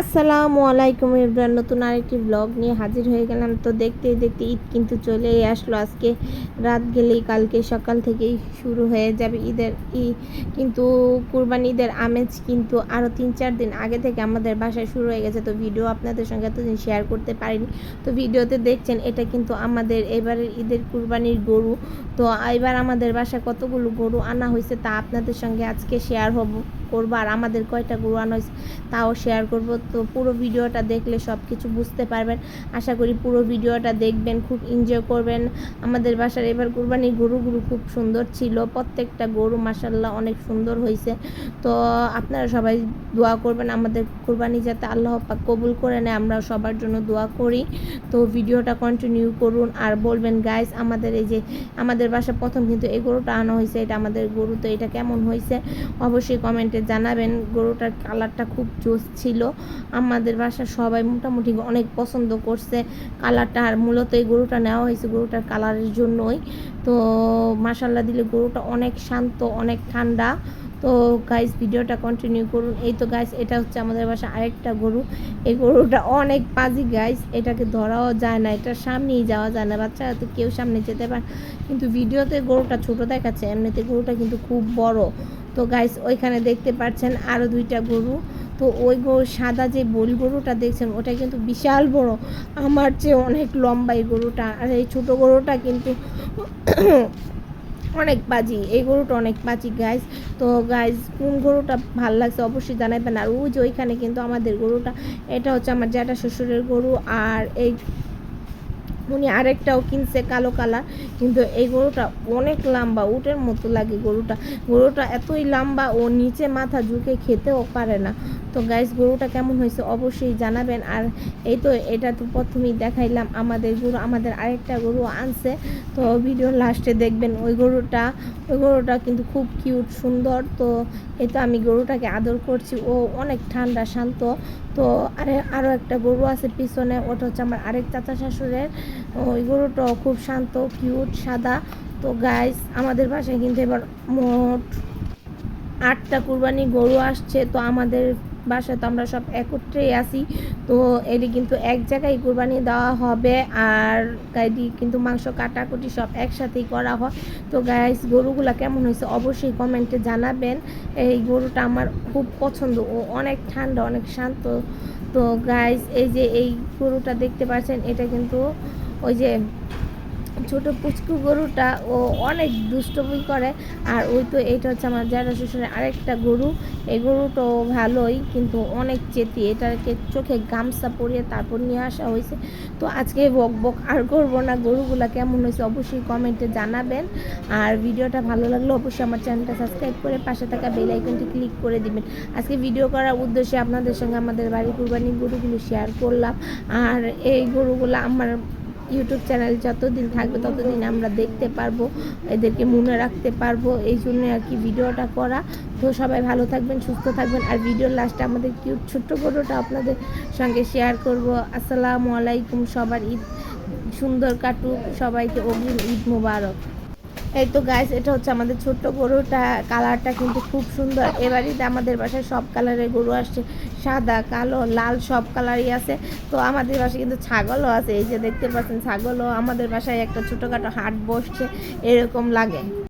আসসালামু আলাইকুম ইবরান নতুন আরেকটি ব্লগ নিয়ে হাজির হয়ে গেলাম। তো দেখতে দেখতে ঈদ কিন্তু চলেই আসলো। আজকে রাত গেলেই কালকে সকাল থেকেই শুরু হয়ে যাবে ঈদের ই কিন্তু কুরবানি ঈদের আমেজ কিন্তু আরও তিন চার দিন আগে থেকে আমাদের বাসায় শুরু হয়ে গেছে। তো ভিডিও আপনাদের সঙ্গে এতদিন শেয়ার করতে পারিনি। তো ভিডিওতে দেখছেন, এটা কিন্তু আমাদের এবারের ঈদের কুরবানির গরু। তো এবার আমাদের বাসায় কতগুলো গরু আনা হয়েছে তা আপনাদের সঙ্গে আজকে শেয়ার হব। করব আর আমাদের কয়টা গরু আনা হয়েছে তাও শেয়ার করব। তো পুরো ভিডিওটা দেখলে সব কিছু বুঝতে পারবেন। আশা করি পুরো ভিডিওটা দেখবেন, খুব এনজয় করবেন। আমাদের বাসার এবার কুরবানির গরুগুলো খুব সুন্দর ছিল। প্রত্যেকটা গরু মাসাল্লাহ অনেক সুন্দর হয়েছে। তো আপনারা সবাই দোয়া করবেন আমাদের কুরবানি যাতে আল্লাহ পাক কবুল করে নেয়, আমরা সবার জন্য দোয়া করি। তো ভিডিওটা কন্টিনিউ করুন আর বলবেন গাইস আমাদের এই যে, আমাদের বাসা প্রথম কিন্তু এই গরুটা আনা হয়েছে, এটা আমাদের গরু, তো এটা কেমন হয়েছে? অবশ্যই কমেন্টে জানাবেন, গরুটার কালারটা খুব জোস ছিল। আমাদের বাসার সবাই মোটামুটি অনেক পছন্দ করছে কালারটা, আর মূলত এই গরুটা নেওয়া হয়েছে গরুটার কালারের জন্যই। তো মাসাল্লাহ দিলে গরুটা অনেক শান্ত, অনেক ঠান্ডা। তো গাইস ভিডিওটা কন্টিনিউ করুন। এই তো গাইস এটা হচ্ছে আমাদের বাসা আরেকটা গরু। এই গরুটা অনেক পাজি গাইস এটাকে ধরাও যায় না, এটা সামনেই যাওয়া যায় না। বাচ্চারা তো কেউ সামনে যেতে পারে কিন্তু ভিডিওতে গরুটা ছোট দেখাচ্ছে, এমনিতে গরুটা কিন্তু খুব বড়। তো গাইস ওইখানে দেখতে পাচ্ছেন আরও দুইটা গরু। তো ওই গরু, সাদা যে বল গরুটা দেখছেন, ওটা কিন্তু বিশাল বড়। আমার চেয়ে অনেক লম্বা এই গরুটা। আর এই ছোটো গরুটা কিন্তু অনেক বাজি। এই গরুটা অনেক বাজি গাইজ তো গাইজ কোন গরুটা ভালো লাগছে অবশ্যই জানাবেন। আর ওই যে ওইখানে কিন্তু আমাদের গরুটা, এটা হচ্ছে আমার জ্যাঠা শ্বশুরের গরু। আর এই উনি আরেকটাও কিনছে কালো কালার। কিন্তু এই গরুটা অনেক লম্বা, উটের মতো লাগে গরুটা। গরুটা এতই লম্বা, ও নিচে মাথা ঝুঁকে খেতেও পারে না। তো গাইস গরুটা কেমন হয়েছে অবশ্যই জানাবেন। আর এই তো এটা তো প্রথমেই দেখাইলাম, আমাদের গরু, আমাদের আরেকটা গরু আনছে। তো ভিডিও লাস্টে দেখবেন ওই গরুটা ওই গরুটা কিন্তু খুব কিউট সুন্দর। তো এই তো আমি গরুটাকে আদর করছি, ও অনেক ঠান্ডা, শান্ত। তো আরে আরও একটা গরু আছে পিছনে, ওটা হচ্ছে আমার আরেক চাচা শাশুড়ের। ওই গরুটাও খুব শান্ত কিউট সাদা। তো গাইস আমাদের বাসায় কিন্তু এবার মোট আটটা কুরবানি গরু আসছে। তো আমাদের বাসায় তো আমরা সব একত্রেই আসি তো এটি কিন্তু এক জায়গায় কুরবানি দেওয়া হবে আর গাইডি কিন্তু মাংস কাটাকুটি সব একসাথেই করা হয়। তো গাইস গরুগুলা কেমন হয়েছে অবশ্যই কমেন্টে জানাবেন। এই গরুটা আমার খুব পছন্দ ও অনেক ঠান্ডা, অনেক শান্ত। তো গাইস এই যে এই গরুটা দেখতে পাচ্ছেন, এটা কিন্তু ওই যে ছোট পুচকু গরুটা ও অনেক দুষ্টমি করে। আর ওই তো এটা হচ্ছে আমার জ্যাঠা শ্বশুরের আরেকটা গরু। এই গরুটাও ভালোই, কিন্তু অনেক চেতি। এটাকে চোখে গামছা পরিয়ে তারপর নিয়ে আসা হয়েছে। তো আজকে বক বক আর করব না। গরুগুলা কেমন হয়েছে অবশ্যই কমেন্টে জানাবেন। আর ভিডিওটা ভালো লাগলে অবশ্যই আমার চ্যানেলটা সাবস্ক্রাইব করে পাশে থাকা বেল আইকনটি ক্লিক করে দিবেন। আজকে ভিডিও করার উদ্দেশ্যে আপনাদের সঙ্গে আমাদের বাড়ি কুরবানি গরুগুলো শেয়ার করলাম। আর এই গরুগুলো আমার ইউটিউব চ্যানেল যতদিন থাকবে, ততদিন আমরা দেখতে পারব, এদেরকে মনে রাখতে পারব। এই জন্য আর কি ভিডিওটা করা। তো সবাই ভালো থাকবেন, সুস্থ থাকবেন। আর ভিডিওর লাস্টে আমাদের কিউট ছোট্ট গরুটা আপনাদের সঙ্গে শেয়ার করব। আসসালামু আলাইকুম, সবার ঈদ সুন্দর কাটুক। সবাইকে অগ্রিম ঈদ মুবারক। এই তো গাইস এটা হচ্ছে আমাদের ছোট্ট গরুটা কালারটা কিন্তু খুব সুন্দর। এবারিতে আমাদের বাসায় সব কালারের গরু আসছে, সাদা, কালো, লাল সব কালারই আছে। তো আমাদের বাসায় কিন্তু ছাগলও আছে, এই যে দেখতে পাচ্ছেন ছাগলও আমাদের বাসায় একটা ছোটোখাটো হাট বসছে, এরকম লাগে।